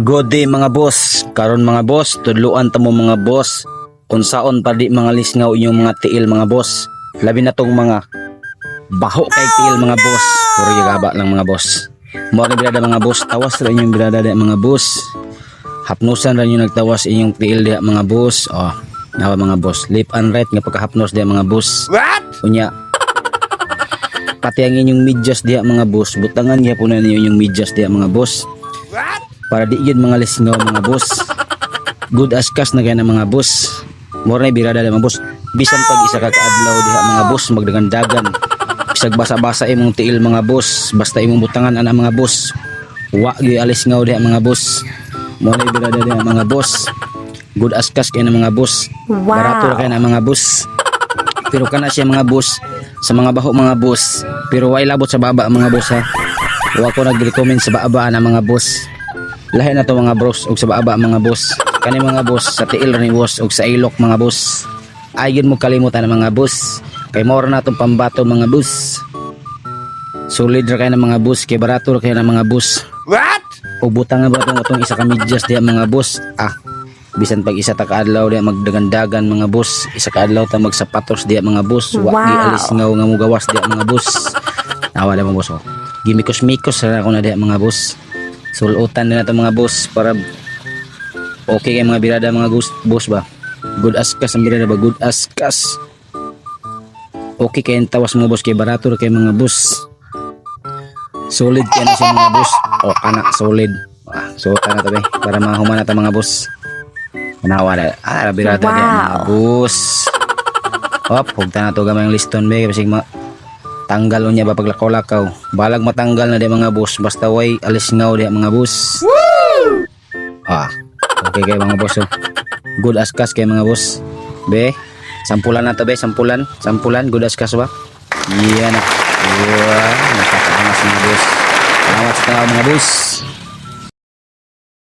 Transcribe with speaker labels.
Speaker 1: Good day mga boss. Karon mga boss, tudluan ta mo mga boss. Kung saon pa di mga lisngaw inyong mga tiil mga boss. Labi na tong mga baho kay tiil mga boss. Puro gaba lang mga boss. Mo ni mga boss, tawas ra inyong birada di mga boss. Hapnusan ra inyo nagtawas inyong tiil di mga boss. Oh, nawa mga boss. Left and right nga pagkahapnos di mga boss.
Speaker 2: What?
Speaker 1: Unya, pati ang inyong medyas diha mga boss. Butangan niya po na ninyo inyong medyas diha mga boss
Speaker 2: What?
Speaker 1: Para di yun mga lisngaw mga boss good as cash na ng mga boss more na birada mga boss bisan pag isa ka kaadlaw diha mga boss magdagandagan bisag basa-basa imong tiil mga boss basta imong butangan ana mga boss wa gyud alis ngaw diha mga boss more na birada diha mga boss good as cash kaya ng mga boss
Speaker 3: Wow.
Speaker 1: barato ra kaya ng mga boss pero kana siya mga boss sa mga baho mga boss pero wa ilabot sa baba mga boss ha wa ko nag-recommend sa baba na mga boss lahi na to mga bros og sa baba mga boss kani mga boss sa tiil ni boss og sa ilok mga boss ayon mo kalimutan mga boss kay mora na tong pambato mga boss solid ra kay ng mga boss kay barato ra kay ng mga boss
Speaker 2: What?
Speaker 1: o butang nga ba itong isa ka medyas diya mga boss ah bisan pag isa ta kaadlaw diya magdagandagan mga boss isa kaadlaw ta magsapatos diya mga boss wa
Speaker 3: Wow.
Speaker 1: di alis ngaw nga mugawas diya mga boss nawa na mga boss oh gimikos mikos ra ako na diya mga boss sulutan na to mga boss para okay kay mga birada mga gus- boss ba? Good as kas ang birada ba? Good as kas. Okay kay tawas mga boss kay barato ra kay mga boss. Solid kaya na siya mga boss. O kana solid. Ah, suotan na to be. Para mahuman na to mga boss. Manawa na. Ah birada
Speaker 3: Wow.
Speaker 1: mga boss. Hop hugta na to gamay ang liston be. Kasi ma tanggal niya ba paglakaw-lakaw? Balag matanggal na di mga boss basta way alis ngaw di mga boss. Ah okay kay mga boss oh. good as kas kay mga boss. Be sampulan na to be sampulan sampulan. Good as kas ba? Yan na. Wow nakakaangas mga boss. Salamat sa mga boss